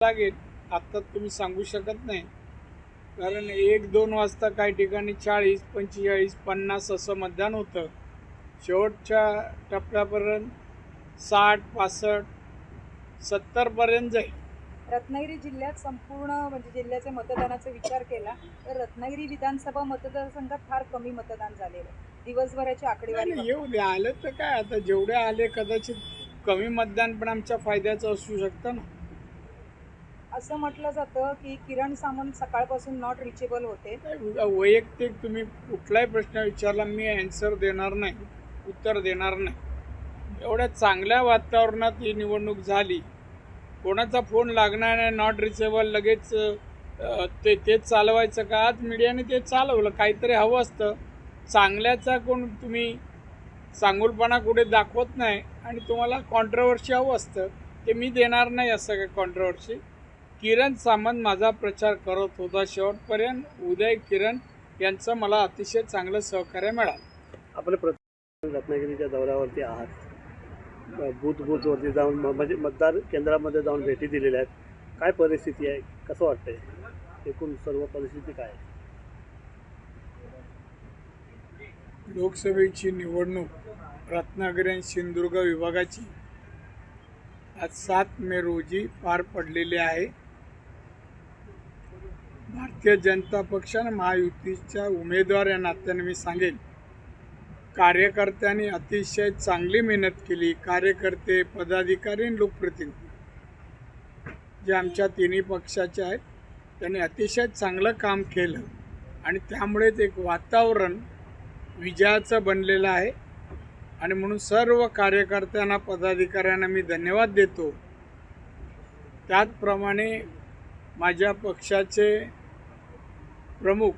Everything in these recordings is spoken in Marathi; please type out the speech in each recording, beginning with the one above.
लागेल आत्ता तुम्ही सांगू शकत नाही. कारण एक दोन वाजता काही ठिकाणी चाळीस पंचेचाळीस पन्नास असं मतदान होतं. शेवटच्या टप्प्यापर्यंत साठ पासष्ट सत्तरपर्यंत जाईल. रत्नागिरी जिल्ह्यात संपूर्ण म्हणजे जिल्ह्याच्या मतदानाचा विचार केला तर रत्नागिरी विधानसभा मतदारसंघात फार कमी मतदान झालेलं. दिवसभराची आकडेवारी येऊ दे. आलं तर काय? आता जेवढे आले कदाचित कमी मतदान पण आमच्या फायद्याचं असू शकतं ना. असं म्हटलं जातं की किरण सामंत सकाळपासून नॉट रिचेबल होते. काय वैयक्तिक तुम्ही कुठलाही प्रश्न विचारला मी अँसर देणार नाही उत्तर देणार नाही. एवढ्या चांगल्या वातावरणात ही निवडणूक झाली. कोणाचा फोन लागणार नाही नॉट रिचेबल लगेच ते तेच चालवायचं का? आज मीडियाने ते चालवलं काहीतरी हवं असतं. चांगल्याचा कोण तुम्ही चांगुलपणा कुठे दाखवत नाही आणि तुम्हाला कॉन्ट्रवर्सी हवं असतं ते मी देणार नाही असं काय कॉन्ट्रवर्सी किरण सामंत माझा प्रचार करत होता. शेवटपर्यंत उदय किरण यांचं मला अतिशय चांगलं सहकार्य मिळालं. आपले प्रति रत्नागिरीच्या दौऱ्यावरती आहात. बूथ बूथवरती जाऊन म्हणजे मतदार केंद्रामध्ये जाऊन भेटी दिलेल्या आहेत. काय परिस्थिती आहे? कसं वाटतंय? एकूण सर्व परिस्थिती काय आहे? लोकसभेची निवडणूक रत्नागिरी आणि सिंधुदुर्ग विभागाची आज सात मे रोजी पार पडलेली आहे. भारतीय जनता पक्ष आणि महायुतीच्या उमेदवार या नात्याने मी सांगेन. कार्यकर्त्यांनी अतिशय चांगली मेहनत केली. कार्यकर्ते पदाधिकारी आणि लोकप्रतिनिधी. जे आमच्या तिन्ही पक्षाचे आहेत त्यांनी अतिशय चांगलं काम केलं. आणि त्यामुळेच एक वातावरण विजयाचं बनलेलं आहे. आणि म्हणून सर्व कार्यकर्त्यांना पदाधिकाऱ्यांना मी धन्यवाद देतो. त्याचप्रमाणे माझ्या पक्षाचे प्रमुख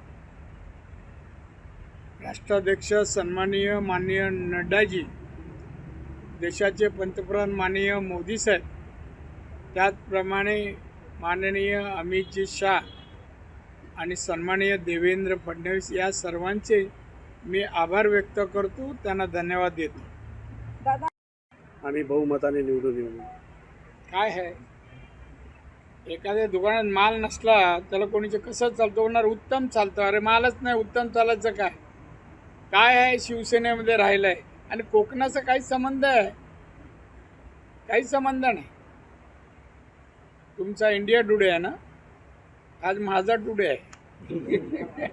राष्ट्राध्यक्ष सन्माननीय माननीय नड्डाजी देशाचे पंतप्रधान माननीय मोदी साहेब त्याचप्रमाणे माननीय अमितजी शाह आणि सन्माननीय देवेंद्र फडणवीस या सर्वांचे मी आभार व्यक्त करतो त्यांना धन्यवाद देतो. आम्ही बहुमताने निवडून येऊ. काय आहे? एखाद्या दुकानात माल नसला त्याला कोणीचे कसं चालतं? होणार उत्तम चालतं. अरे मालच नाही उत्तम चालायचं काय? काय आहे शिवसेनेमध्ये राहिलं आहे आणि कोकणाचा काही संबंध आहे? काही संबंध नाही. तुमचा इंडिया टुडे आहे ना? आज माझा टुडे आहे.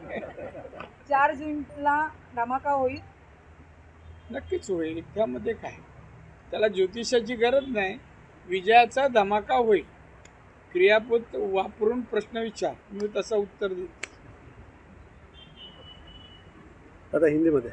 चार जूनला धमाका होईल. नक्कीच होईल. त्यामध्ये काय? त्याला ज्योतिषाची गरज नाही. विजयाचा धमाका होईल. क्रियापद वापरून प्रश्न विचार. मी तसं उत्तर देईल आता हिंदीमध्ये.